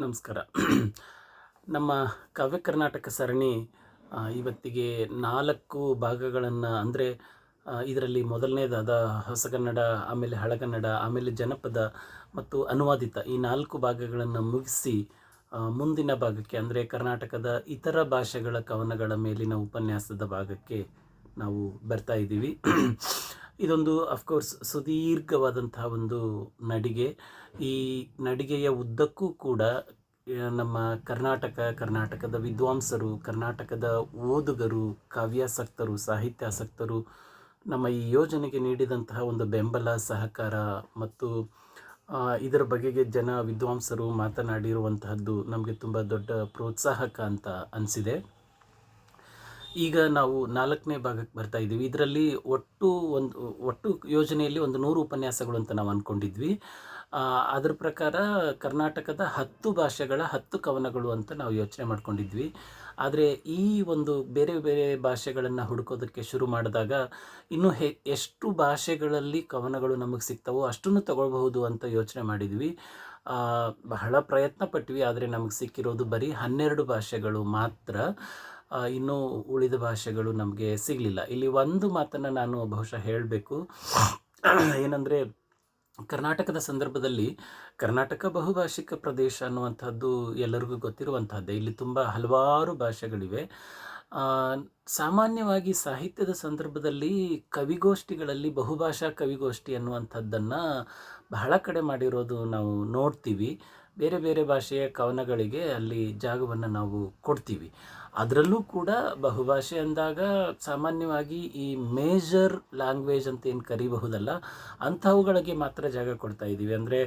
ನಮಸ್ಕಾರ. ನಮ್ಮ ಕಾವ್ಯ ಕರ್ನಾಟಕ ಸರಣಿ ಇವತ್ತಿಗೆ ನಾಲ್ಕು ಭಾಗಗಳನ್ನು, ಅಂದರೆ ಇದರಲ್ಲಿ ಮೊದಲನೇದಾದ ಹೊಸಗನ್ನಡ ಆಮೇಲೆ ಹಳಗನ್ನಡ ಆಮೇಲೆ ಜನಪದ ಮತ್ತು ಅನುವಾದಿತ ಈ ನಾಲ್ಕು ಭಾಗಗಳನ್ನು ಮುಗಿಸಿ ಮುಂದಿನ ಭಾಗಕ್ಕೆ, ಅಂದರೆ ಕರ್ನಾಟಕದ ಇತರ ಭಾಷೆಗಳ ಕವನಗಳ ಮೇಲಿನ ಉಪನ್ಯಾಸದ ಭಾಗಕ್ಕೆ ನಾವು ಬರ್ತಾ ಇದ್ದೀವಿ. ಇದೊಂದು ಅಫ್ಕೋರ್ಸ್ ಸುದೀರ್ಘವಾದಂತಹ ಒಂದು ನಡಿಗೆ. ಈ ನಡಿಗೆಯ ಉದ್ದಕ್ಕೂ ಕೂಡ ನಮ್ಮ ಕರ್ನಾಟಕ, ಕರ್ನಾಟಕದ ವಿದ್ವಾಂಸರು, ಕರ್ನಾಟಕದ ಓದುಗರು, ಕಾವ್ಯಾಸಕ್ತರು, ಸಾಹಿತ್ಯಾಸಕ್ತರು, ನಮ್ಮ ಈ ಯೋಜನೆಗೆ ನೀಡಿದಂತಹ ಒಂದು ಬೆಂಬಲ, ಸಹಕಾರ ಮತ್ತು ಇದರ ಬಗೆಗೆ ಜನ, ವಿದ್ವಾಂಸರು ಮಾತನಾಡಿರುವಂತಹದ್ದು ನಮಗೆ ತುಂಬ ದೊಡ್ಡ ಪ್ರೋತ್ಸಾಹಕ ಅಂತ ಅನಿಸಿದೆ. ಈಗ ನಾವು ನಾಲ್ಕನೇ ಭಾಗಕ್ಕೆ ಬರ್ತಾ ಇದ್ದೀವಿ. ಇದರಲ್ಲಿ ಒಟ್ಟು ಒಂದು, ಒಟ್ಟು ಯೋಜನೆಯಲ್ಲಿ ಒಂದು ನೂರು ಉಪನ್ಯಾಸಗಳು ಅಂತ ನಾವು ಅಂದ್ಕೊಂಡಿದ್ವಿ ಅದರ ಪ್ರಕಾರ ಕರ್ನಾಟಕದ ಹತ್ತು ಭಾಷೆಗಳ ಹತ್ತು ಕವನಗಳು ಅಂತ ನಾವು ಯೋಚನೆ ಮಾಡ್ಕೊಂಡಿದ್ವಿ. ಆದರೆ ಈ ಒಂದು ಬೇರೆ ಬೇರೆ ಭಾಷೆಗಳನ್ನು ಹುಡುಕೋದಕ್ಕೆ ಶುರು ಮಾಡಿದಾಗ ಇನ್ನೂ ಹೆ, ಎಷ್ಟು ಭಾಷೆಗಳಲ್ಲಿ ಕವನಗಳು ನಮಗೆ ಸಿಗ್ತವೋ ಅಷ್ಟನ್ನು ತಗೊಳ್ಬಹುದು ಅಂತ ಯೋಚನೆ ಮಾಡಿದ್ವಿ. ಬಹಳ ಪ್ರಯತ್ನ ಪಟ್ವಿ, ಆದರೆ ನಮಗೆ ಸಿಕ್ಕಿರೋದು ಬರೀ ಹನ್ನೆರಡು ಭಾಷೆಗಳು ಮಾತ್ರ. ಇನ್ನು ಉಳಿದ ಭಾಷೆಗಳು ನಮಗೆ ಸಿಗಲಿಲ್ಲ. ಇಲ್ಲಿ ಒಂದು ಮಾತನ್ನು ನಾನು ಬಹುಶಃ ಹೇಳಬೇಕು. ಏನಂದರೆ, ಕರ್ನಾಟಕದ ಸಂದರ್ಭದಲ್ಲಿ ಕರ್ನಾಟಕ ಬಹುಭಾಷಿಕ ಪ್ರದೇಶ ಅನ್ನುವಂಥದ್ದು ಎಲ್ಲರಿಗೂ ಗೊತ್ತಿರುವಂಥದ್ದೇ. ಇಲ್ಲಿ ತುಂಬ ಹಲವಾರು ಭಾಷೆಗಳಿವೆ. ಸಾಮಾನ್ಯವಾಗಿ ಸಾಹಿತ್ಯದ ಸಂದರ್ಭದಲ್ಲಿ ಕವಿಗೋಷ್ಠಿಗಳಲ್ಲಿ ಬಹುಭಾಷಾ ಕವಿಗೋಷ್ಠಿ ಅನ್ನುವಂಥದ್ದನ್ನು ಬಹಳ ಕಡೆ ಮಾಡಿರೋದು ನಾವು ನೋಡ್ತೀವಿ. ಬೇರೆ ಬೇರೆ ಭಾಷೆಯ ಕವನಗಳಿಗೆ ಅಲ್ಲಿ ಜಾಗವನ್ನು ನಾವು ಕೊಡ್ತೀವಿ. ಅದರಲ್ಲೂ ಕೂಡ ಬಹುಭಾಷೆ ಅಂದಾಗ ಸಾಮಾನ್ಯವಾಗಿ ಈ ಮೇಜರ್ ಲ್ಯಾಂಗ್ವೇಜ್ ಅಂತ ಏನು ಕರಿಬಹುದಲ್ಲ, ಅಂಥವುಗಳಿಗೆ ಮಾತ್ರ ಜಾಗ ಕೊಡ್ತಾ ಇದ್ದೀವಿ ಅಂದರೆ,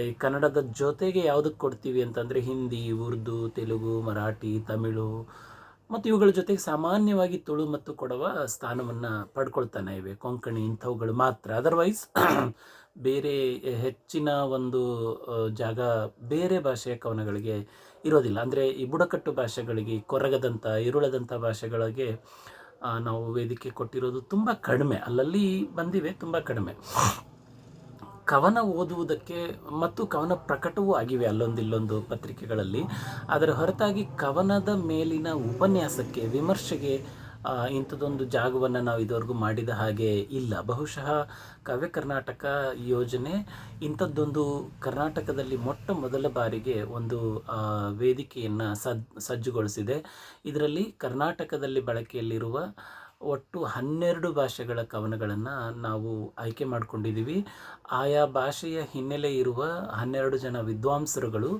ಈ ಕನ್ನಡದ ಜೊತೆಗೆ ಯಾವುದಕ್ಕೆ ಕೊಡ್ತೀವಿ ಅಂತಂದರೆ ಹಿಂದಿ, ಉರ್ದು, ತೆಲುಗು, ಮರಾಠಿ, ತಮಿಳು ಮತ್ತು ಇವುಗಳ ಜೊತೆಗೆ ಸಾಮಾನ್ಯವಾಗಿ ತುಳು ಮತ್ತು ಕೊಡವ ಸ್ಥಾನವನ್ನು ಪಡ್ಕೊಳ್ತಾನೆ ಇವೆ. ಕೊಂಕಣಿ ಇಂಥವುಗಳು ಮಾತ್ರ. ಅದರ್ವೈಸ್ ಬೇರೆ ಹೆಚ್ಚಿನ ಒಂದು ಜಾಗ ಬೇರೆ ಭಾಷೆಯ ಕವನಗಳಿಗೆ ಇರೋದಿಲ್ಲ. ಅಂದರೆ ಈ ಬುಡಕಟ್ಟು ಭಾಷೆಗಳಿಗೆ ಕೊರಗದಂಥ, ಇರುಳದಂಥ ಭಾಷೆಗಳಿಗೆ ನಾವು ವೇದಿಕೆ ಕೊಟ್ಟಿರೋದು ತುಂಬ ಕಡಿಮೆ. ಅಲ್ಲಲ್ಲಿ ಬಂದಿವೆ ತುಂಬ ಕಡಿಮೆ. ಕವನ ಓದುವುದಕ್ಕೆ ಮತ್ತು ಕವನ ಪ್ರಕಟವೂ ಆಗಿವೆ ಅಲ್ಲೊಂದಿಲ್ಲೊಂದು ಪತ್ರಿಕೆಗಳಲ್ಲಿ. ಅದರ ಹೊರತಾಗಿ ಕವನದ ಮೇಲಿನ ಉಪನ್ಯಾಸಕ್ಕೆ, ವಿಮರ್ಶೆಗೆ ಇಂಥದ್ದೊಂದು ಜಾಗವನ್ನು ನಾವು ಇದುವರೆಗೂ ಮಾಡಿದ ಹಾಗೆ ಇಲ್ಲ. ಬಹುಶಃ ಕಾವ್ಯ ಕರ್ನಾಟಕ ಯೋಜನೆ ಇಂಥದ್ದೊಂದು ಕರ್ನಾಟಕದಲ್ಲಿ ಮೊಟ್ಟ ಮೊದಲ ಬಾರಿಗೆ ಒಂದು ವೇದಿಕೆಯನ್ನು ಸದ್, ಸಜ್ಜುಗೊಳಿಸಿದೆ. ಇದರಲ್ಲಿ ಕರ್ನಾಟಕದಲ್ಲಿ ಬಳಕೆಯಲ್ಲಿರುವ ಒಟ್ಟು ಹನ್ನೆರಡು ಭಾಷೆಗಳ ಕವನಗಳನ್ನು ನಾವು ಆಯ್ಕೆ ಮಾಡಿಕೊಂಡಿದ್ದೀವಿ ಆಯಾ ಭಾಷೆಯ ಹಿನ್ನೆಲೆ ಇರುವ ಹನ್ನೆರಡು ಜನ ವಿದ್ವಾಂಸರುಗಳು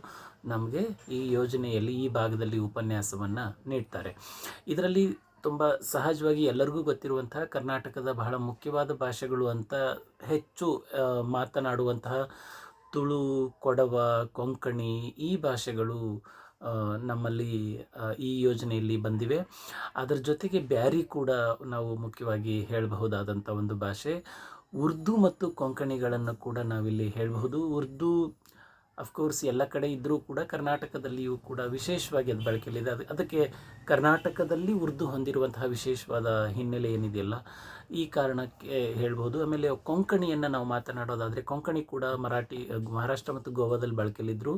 ನಮಗೆ ಈ ಯೋಜನೆಯಲ್ಲಿ ಈ ಭಾಗದಲ್ಲಿ ಉಪನ್ಯಾಸವನ್ನು ನೀಡ್ತಾರೆ. ಇದರಲ್ಲಿ ತುಂಬ ಸಹಜವಾಗಿ ಎಲ್ಲರಿಗೂ ಗೊತ್ತಿರುವಂತಹ ಕರ್ನಾಟಕದ ಬಹಳ ಮುಖ್ಯವಾದ ಭಾಷೆಗಳು ಅಂತ ಹೆಚ್ಚು ಮಾತನಾಡುವಂತಹ ತುಳು, ಕೊಡವ, ಕೊಂಕಣಿ ಈ ಭಾಷೆಗಳು ನಮ್ಮಲ್ಲಿ ಈ ಯೋಜನೆಯಲ್ಲಿ ಬಂದಿವೆ. ಅದರ ಜೊತೆಗೆ ಬ್ಯಾರಿ ಕೂಡ ನಾವು ಮುಖ್ಯವಾಗಿ ಹೇಳಬಹುದಾದಂಥ ಒಂದು ಭಾಷೆ. ಉರ್ದು ಮತ್ತು ಕೊಂಕಣಿಗಳನ್ನು ಕೂಡ ನಾವಿಲ್ಲಿ ಹೇಳಬಹುದು. ಉರ್ದು ಅಫ್ಕೋರ್ಸ್ ಎಲ್ಲ ಕಡೆ ಇದ್ದರೂ ಕೂಡ ಕರ್ನಾಟಕದಲ್ಲಿಯೂ ಕೂಡ ವಿಶೇಷವಾಗಿ ಅದು ಬಳಕೆಯಲ್ಲಿದೆ ಅದು, ಅದಕ್ಕೆ ಕರ್ನಾಟಕದಲ್ಲಿ ಉರ್ದು ಹೊಂದಿರುವಂತಹ ವಿಶೇಷವಾದ ಹಿನ್ನೆಲೆ ಏನಿದೆಯಲ್ಲ, ಈ ಕಾರಣಕ್ಕೆ ಹೇಳ್ಬೋದು. ಆಮೇಲೆ ಕೊಂಕಣಿಯನ್ನು ನಾವು ಮಾತನಾಡೋದಾದರೆ, ಕೊಂಕಣಿ ಕೂಡ ಮರಾಠಿ, ಮಹಾರಾಷ್ಟ್ರ ಮತ್ತು ಗೋವಾದಲ್ಲಿ ಬಳಕೆಯಲ್ಲಿದ್ದರೂ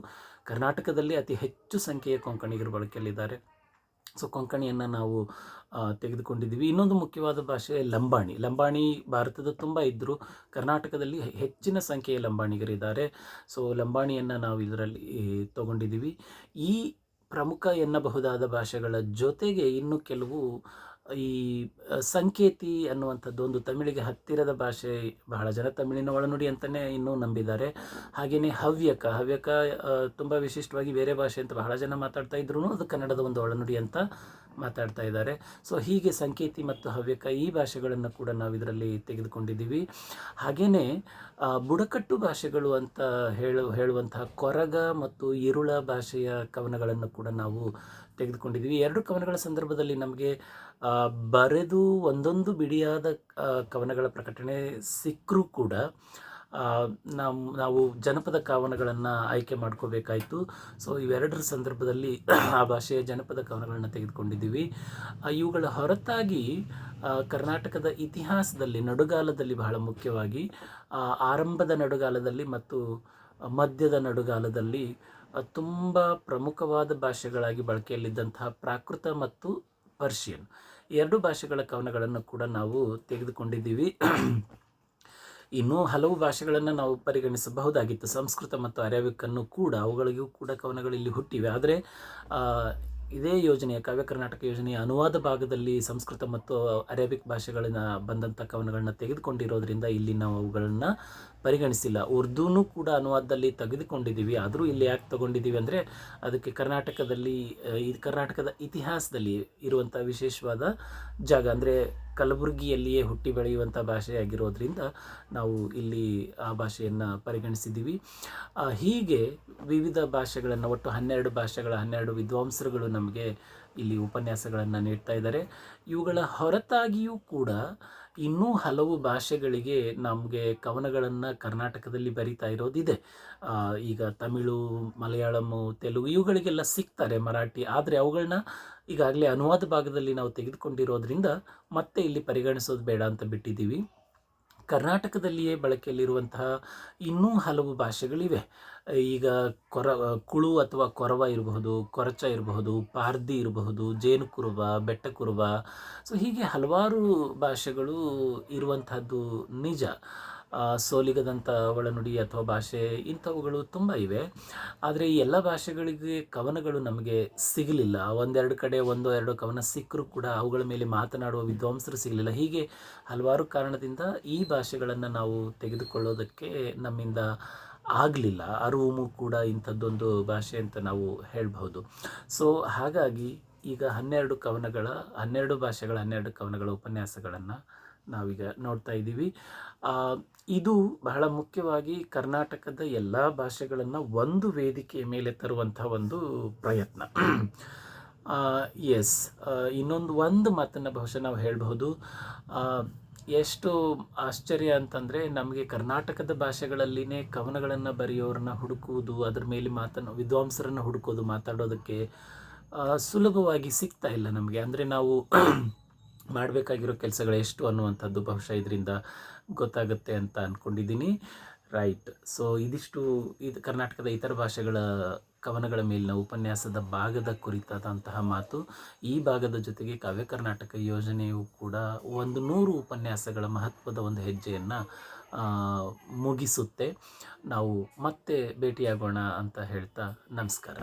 ಕರ್ನಾಟಕದಲ್ಲಿ ಅತಿ ಹೆಚ್ಚು ಸಂಖ್ಯೆಯ ಕೊಂಕಣಿಗರು ಬಳಕೆಯಲ್ಲಿದ್ದಾರೆ ಸೊ ಕೊಂಕಣಿಯನ್ನು ನಾವು ತೆಗೆದುಕೊಂಡಿದ್ದೀವಿ. ಇನ್ನೊಂದು ಮುಖ್ಯವಾದ ಭಾಷೆ ಲಂಬಾಣಿ. ಲಂಬಾಣಿ ಭಾರತದ ತುಂಬ ಇದ್ದರೂ ಕರ್ನಾಟಕದಲ್ಲಿ ಹೆಚ್ಚಿನ ಸಂಖ್ಯೆಯ ಲಂಬಾಣಿಗರಿದ್ದಾರೆ. ಸೊ ಲಂಬಾಣಿಯನ್ನು ನಾವು ಇದರಲ್ಲಿ ತಗೊಂಡಿದ್ದೀವಿ. ಈ ಪ್ರಮುಖ ಎನ್ನಬಹುದಾದ ಭಾಷೆಗಳ ಜೊತೆಗೆ ಇನ್ನು ಕೆಲವು ಈ ಸಂಕೇತಿ ಅನ್ನುವಂಥದ್ದು ಒಂದು ತಮಿಳಿಗೆ ಹತ್ತಿರದ ಭಾಷೆ, ಬಹಳ ಜನ ತಮಿಳಿನ ಒಳನುಡಿ ಅಂತಲೇ ಇನ್ನೂ ನಂಬಿದ್ದಾರೆ. ಹಾಗೆಯೇ ಹವ್ಯಕ ಹವ್ಯಕ ತುಂಬ ವಿಶಿಷ್ಟವಾಗಿ ಬೇರೆ ಭಾಷೆ ಅಂತ ಬಹಳ ಜನ ಮಾತಾಡ್ತಾ ಇದ್ರು ಅದು ಕನ್ನಡದ ಒಂದು ಒಳನುಡಿ ಅಂತ ಮಾತಾಡ್ತಾ ಇದ್ದಾರೆ. ಸೊ, ಹೀಗೆ ಸಂಕೇತಿ ಮತ್ತು ಹವ್ಯಕ ಈ ಭಾಷೆಗಳನ್ನು ಕೂಡ ನಾವು ಇದರಲ್ಲಿ ತೆಗೆದುಕೊಂಡಿದ್ದೀವಿ. ಹಾಗೆಯೇ ಬುಡಕಟ್ಟು ಭಾಷೆಗಳು ಅಂತ ಹೇಳು, ಹೇಳುವಂತಹ ಕೊರಗ ಮತ್ತು ಇರುಳ ಭಾಷೆಯ ಕವನಗಳನ್ನು ಕೂಡ ನಾವು ತೆಗೆದುಕೊಂಡಿದ್ದೀವಿ. ಎರಡು ಕವನಗಳ ಸಂದರ್ಭದಲ್ಲಿ ನಮಗೆ ಬರೆದು ಒಂದೊಂದು ಬಿಡಿಯಾದ ಕವನಗಳ ಪ್ರಕಟಣೆ ಸಿಕ್ಕರೂ ಕೂಡ ನಾವು ನಾವು ಜನಪದ ಕವನಗಳನ್ನು ಆಯ್ಕೆ ಮಾಡ್ಕೋಬೇಕಾಯಿತು. ಸೊ, ಇವೆರಡರ ಸಂದರ್ಭದಲ್ಲಿ ಆ ಭಾಷೆಯ ಜನಪದ ಕವನಗಳನ್ನು ತೆಗೆದುಕೊಂಡಿದ್ದೀವಿ. ಇವುಗಳ ಹೊರತಾಗಿ ಕರ್ನಾಟಕದ ಇತಿಹಾಸದಲ್ಲಿ, ನಡುಗಾಲದಲ್ಲಿ ಬಹಳ ಮುಖ್ಯವಾಗಿ ಆರಂಭದ ನಡುಗಾಲದಲ್ಲಿ ಮತ್ತು ಮಧ್ಯದ ನಡುಗಾಲದಲ್ಲಿ ತುಂಬ ಪ್ರಮುಖವಾದ ಭಾಷೆಗಳಾಗಿ ಬಳಕೆಯಲ್ಲಿದ್ದಂತಹ ಪ್ರಾಕೃತ ಮತ್ತು ಪರ್ಷಿಯನ್. ಎರಡು ಭಾಷೆಗಳ ಕವನಗಳನ್ನು ಕೂಡ ನಾವು ತೆಗೆದುಕೊಂಡಿದ್ದೀವಿ. ಇನ್ನೂ ಹಲವು ಭಾಷೆಗಳನ್ನು ನಾವು ಪರಿಗಣಿಸಬಹುದಾಗಿತ್ತು. ಸಂಸ್ಕೃತ ಮತ್ತು ಅರೇಬಿಕನ್ನು ಕೂಡ, ಅವುಗಳಿಗೂ ಕೂಡ ಕವನಗಳು ಇಲ್ಲಿ ಹುಟ್ಟಿವೆ. ಆದರೆ ಇದೇ ಯೋಜನೆಯ, ಕಾವ್ಯ ಕರ್ನಾಟಕ ಯೋಜನೆಯ ಅನುವಾದ ಭಾಗದಲ್ಲಿ ಸಂಸ್ಕೃತ ಮತ್ತು ಅರೇಬಿಕ್ ಭಾಷೆಗಳನ್ನು ಬಂದಂಥ ಕವನಗಳನ್ನ ತೆಗೆದುಕೊಂಡಿರೋದ್ರಿಂದ ಇಲ್ಲಿ ನಾವು ಅವುಗಳನ್ನು ಪರಿಗಣಿಸಿಲ್ಲ. ಉರ್ದೂನು ಕೂಡ ಅನುವಾದದಲ್ಲಿ ತೆಗೆದುಕೊಂಡಿದ್ದೀವಿ. ಆದರೂ ಇಲ್ಲಿ ಯಾಕೆ ತಗೊಂಡಿದ್ದೀವಿ ಅಂದರೆ, ಅದಕ್ಕೆ ಕರ್ನಾಟಕದಲ್ಲಿ ಇದು ಕರ್ನಾಟಕದ ಇತಿಹಾಸದಲ್ಲಿ ಇರುವಂಥ ವಿಶೇಷವಾದ ಜಾಗ ಅಂದರೆ ಕಲಬುರಗಿಯಲ್ಲಿಯೇ ಹುಟ್ಟಿ ಬೆಳೆಯುವಂಥ ಭಾಷೆಯಾಗಿರೋದ್ರಿಂದ ನಾವು ಇಲ್ಲಿ ಆ ಭಾಷೆಯನ್ನು ಪರಿಗಣಿಸಿದ್ದೀವಿ. ಹೀಗೆ ವಿವಿಧ ಭಾಷೆಗಳನ್ನು, ಒಟ್ಟು ಹನ್ನೆರಡು ಭಾಷೆಗಳ ಹನ್ನೆರಡು ವಿದ್ವಾಂಸರುಗಳು ನಮಗೆ ಇಲ್ಲಿ ಉಪನ್ಯಾಸಗಳನ್ನು ನೀಡ್ತಾ ಇದ್ದಾರೆ. ಇವುಗಳ ಹೊರತಾಗಿಯೂ ಕೂಡ ಇನ್ನೂ ಹಲವು ಭಾಷೆಗಳಿಗೆ ನಮಗೆ ಕವನಗಳನ್ನು ಕರ್ನಾಟಕದಲ್ಲಿ ಬರಿತಾ ಇರೋದಿದೆ. ಈಗ ತಮಿಳು ಮಲಯಾಳಮು ತೆಲುಗು ಇವುಗಳಿಗೆಲ್ಲ ಸಿಗ್ತಾರೆ ಮರಾಠಿ. ಆದರೆ ಅವುಗಳನ್ನ ಈಗಾಗಲೇ ಅನುವಾದ ಭಾಗದಲ್ಲಿ ನಾವು ತೆಗೆದುಕೊಂಡಿರೋದ್ರಿಂದ ಮತ್ತೆ ಇಲ್ಲಿ ಪರಿಗಣಿಸೋದು ಬೇಡ ಅಂತ ಬಿಟ್ಟಿದ್ದೀವಿ. ಕರ್ನಾಟಕದಲ್ಲಿಯೇ ಬಳಕೆಯಲ್ಲಿರುವಂತಹ ಇನ್ನೂ ಹಲವು ಭಾಷೆಗಳಿವೆ. ಈಗ ಕೊರ, ಕುಳು ಅಥವಾ ಕೊರವ ಇರಬಹುದು, ಕೊರಚ ಇರಬಹುದು, ಪಾರ್ದಿ ಇರಬಹುದು, ಜೇನು ಕುರುಬ, ಬೆಟ್ಟ ಕುರುಬ. ಸೊ ಹೀಗೆ ಹಲವಾರು ಭಾಷೆಗಳು ಇರುವಂತಹದ್ದು ನಿಜ. ಸೋಲಿಗದಂಥ ಒಳನುಡಿ ಅಥವಾ ಭಾಷೆ ಇಂಥವುಗಳು ತುಂಬ ಇವೆ. ಆದರೆ ಈ ಎಲ್ಲ ಭಾಷೆಗಳಿಗೆ ಕವನಗಳು ನಮಗೆ ಸಿಗಲಿಲ್ಲ. ಒಂದೆರಡು ಕಡೆ ಒಂದು ಎರಡು ಕವನ ಸಿಕ್ಕರೂ ಕೂಡ ಅವುಗಳ ಮೇಲೆ ಮಾತನಾಡುವ ವಿದ್ವಾಂಸರು ಸಿಗಲಿಲ್ಲ. ಹೀಗೆ ಹಲವಾರು ಕಾರಣದಿಂದ ಈ ಭಾಷೆಗಳನ್ನು ನಾವು ತೆಗೆದುಕೊಳ್ಳೋದಕ್ಕೆ ನಮ್ಮಿಂದ ಆಗಲಿಲ್ಲ. ಅರುವು ಕೂಡ ಇಂಥದ್ದೊಂದು ಭಾಷೆ ಅಂತ ನಾವು ಹೇಳಬಹುದು. ಸೊ ಹಾಗಾಗಿ ಈಗ ಹನ್ನೆರಡು ಕವನಗಳ, ಹನ್ನೆರಡು ಭಾಷೆಗಳ, ಹನ್ನೆರಡು ಕವನಗಳ ಉಪನ್ಯಾಸಗಳನ್ನು ನಾವೀಗ ನೋಡ್ತಾ ಇದ್ದೀವಿ. ಇದು ಬಹಳ ಮುಖ್ಯವಾಗಿ ಕರ್ನಾಟಕದ ಎಲ್ಲ ಭಾಷೆಗಳನ್ನು ಒಂದು ವೇದಿಕೆಯ ಮೇಲೆ ತರುವಂಥ ಒಂದು ಪ್ರಯತ್ನ. ಎಸ್ ಇನ್ನೊಂದು ಒಂದು ಮಾತನ್ನು ಬಹುಶಃ ನಾವು ಹೇಳಬಹುದು. ಎಷ್ಟು ಆಶ್ಚರ್ಯ ಅಂತಂದರೆ ನಮಗೆ ಕರ್ನಾಟಕದ ಭಾಷೆಗಳಲ್ಲಿನೇ ಕವನಗಳನ್ನು ಬರೆಯೋರನ್ನ ಹುಡುಕುವುದು, ಅದ್ರ ಮೇಲೆ ಮಾತನ್ನು ವಿದ್ವಾಂಸರನ್ನು ಹುಡುಕೋದು, ಮಾತಾಡೋದಕ್ಕೆ ಸುಲಭವಾಗಿ ಸಿಗ್ತಾ ಇಲ್ಲ ನಮಗೆ. ಅಂದರೆ ನಾವು ಮಾಡಬೇಕಾಗಿರೋ ಕೆಲಸಗಳು ಎಷ್ಟು ಅನ್ನುವಂಥದ್ದು ಬಹುಶಃ ಇದರಿಂದ ಗೊತ್ತಾಗುತ್ತೆ ಅಂತ ಅಂದ್ಕೊಂಡಿದ್ದೀನಿ ರೈಟ್ ಸೊ ಇದಿಷ್ಟು ಇದು ಕರ್ನಾಟಕದ ಇತರ ಭಾಷೆಗಳ ಕವನಗಳ ಮೇಲಿನ ಉಪನ್ಯಾಸದ ಭಾಗದ ಕುರಿತಾದಂತಹ ಮಾತು. ಈ ಭಾಗದ ಜೊತೆಗೆ ಕಾವ್ಯ ಕರ್ನಾಟಕ ಯೋಜನೆಯು ಕೂಡ ಒಂದು ನೂರು ಉಪನ್ಯಾಸಗಳ ಮಹತ್ವದ ಒಂದು ಹೆಜ್ಜೆಯನ್ನು ಮುಗಿಸುತ್ತೆ. ನಾವು ಮತ್ತೆ ಭೇಟಿಯಾಗೋಣ ಅಂತ ಹೇಳ್ತಾ ನಮಸ್ಕಾರ.